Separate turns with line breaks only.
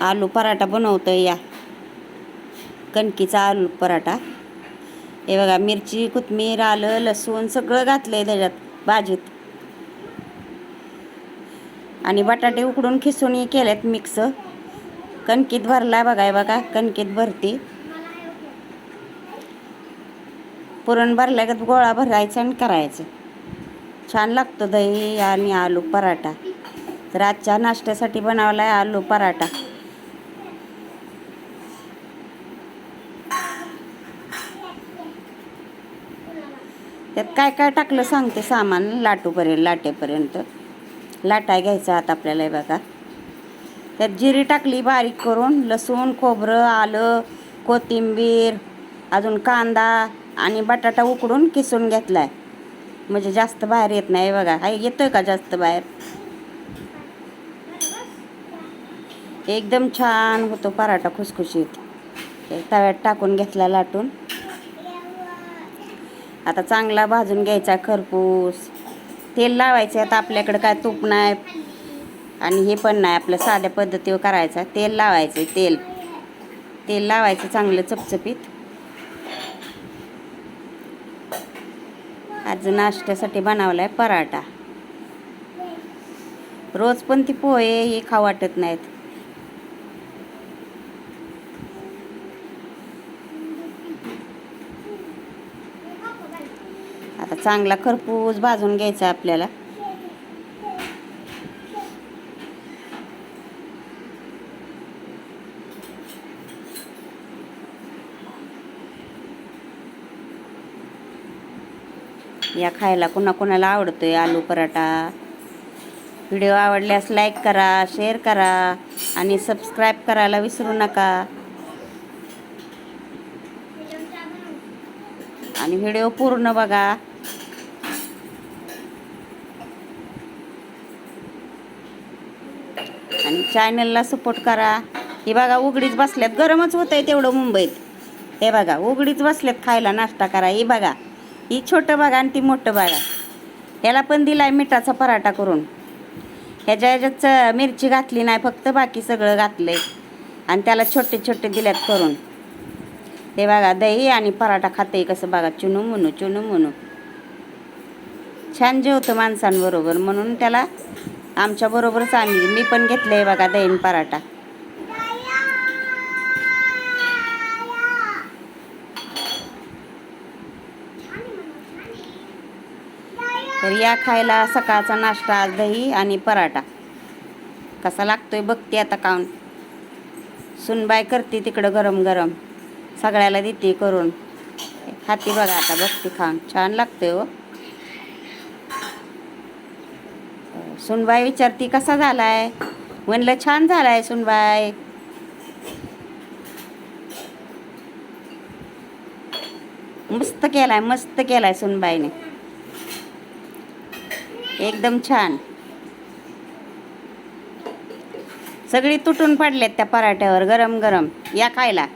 आलू पराठा बनवतो या. कणकीचा आलू पराठा. हे बघा मिरची कोथमीर आलं लसूण सगळं घातलं आहे त्याच्यात भाजीत. आणि बटाटे उकडून खिसून केलेत मिक्स कणकीत भरला बघा हे बघा कणकीत भरती. पुरण भरल्या का गोळा भरायचा आणि करायचं. छान लागतो दही आणि आलू पराठा. तर आजच्या नाश्त्यासाठी बनवला आहे आलू पराठा. त्यात काय काय टाकलं सांगते सामान लाटूपर्यंत लाटेपर्यंत. लाटाय घ्यायचं आता आपल्याला हे बघा. त्यात जिरी टाकली बारीक करून लसूण खोबरं आलं कोथिंबीर अजून कांदा आणि बटाटा उकडून किसून घेतला आहे म्हणजे जास्त बाहेर येत नाही हे बघा. हाय येतोय का जास्त बाहेर? एकदम छान होतो पराठा खुसखुशीत. तव्यात टाकून घेतला लाटून. आता चांगला भाजून घ्यायचा खरपूस. तेल लावायचं आता आपल्याकडं काय तूप नाही आणि हे पण नाही आपलं साध्या पद्धतीवर करायचं. तेल लावायचं तेल. तेल लावायचं चांगलं चपचपीत. आज नाश्त्यासाठी बनवला आहे पराठा. रोज पण ती पोहे हे खाऊ वाटत नाहीत. आता चांगला खरपूस भाजून घ्यायचा आपल्याला. या खायला कुणा कुणाला आवडतोय आलू पराठा? व्हिडिओ आवडल्यास लाईक करा शेअर करा आणि सबस्क्राईब करायला विसरू नका. आणि व्हिडिओ पूर्ण बघा. आणि चॅनलला सपोर्ट करा. हे बघा उघडीच बसल्यात. गरमच होत आहे तेवढं मुंबईत. हे बघा उघडीच बसल्यात खायला नाश्ता करा. ही बघा ही छोटं बघा आणि ती मोठं बघा याला पण दिलाय मिठाचा पराठा करून. ह्याच्या ह्याच्यात मिरची घातली नाही फक्त बाकी सगळं घातलं आहे आणि त्याला छोटे छोटे दिल्यात करून. हे बघा दही आणि पराठा खाते कसं बघा. चुनू मुनू चुनू मुनू. छान जेवतं माणसांबरोबर म्हणून त्याला आमच्याबरोबरच आम्ही. मी पण घेतलं आहे बघा दहीन पराठा. तर या खायला सकाळचा नाश्ता आज दही आणि पराठा. कसा लागतोय बघते आता काऊन सुनबाय करते तिकडं गरम गरम सगळ्याला देते करून. हाती बघा आता बघते खाऊन. छान लागतोय हो. सुनबाई विचारती कसा झालाय? म्हणलं छान झालाय सुनबाई. मस्त केलाय मस्त केलाय सुनबाईने. एकदम छान. सगळी तुटून पडलेत त्या पराठ्यावर गरम गरम या खायला.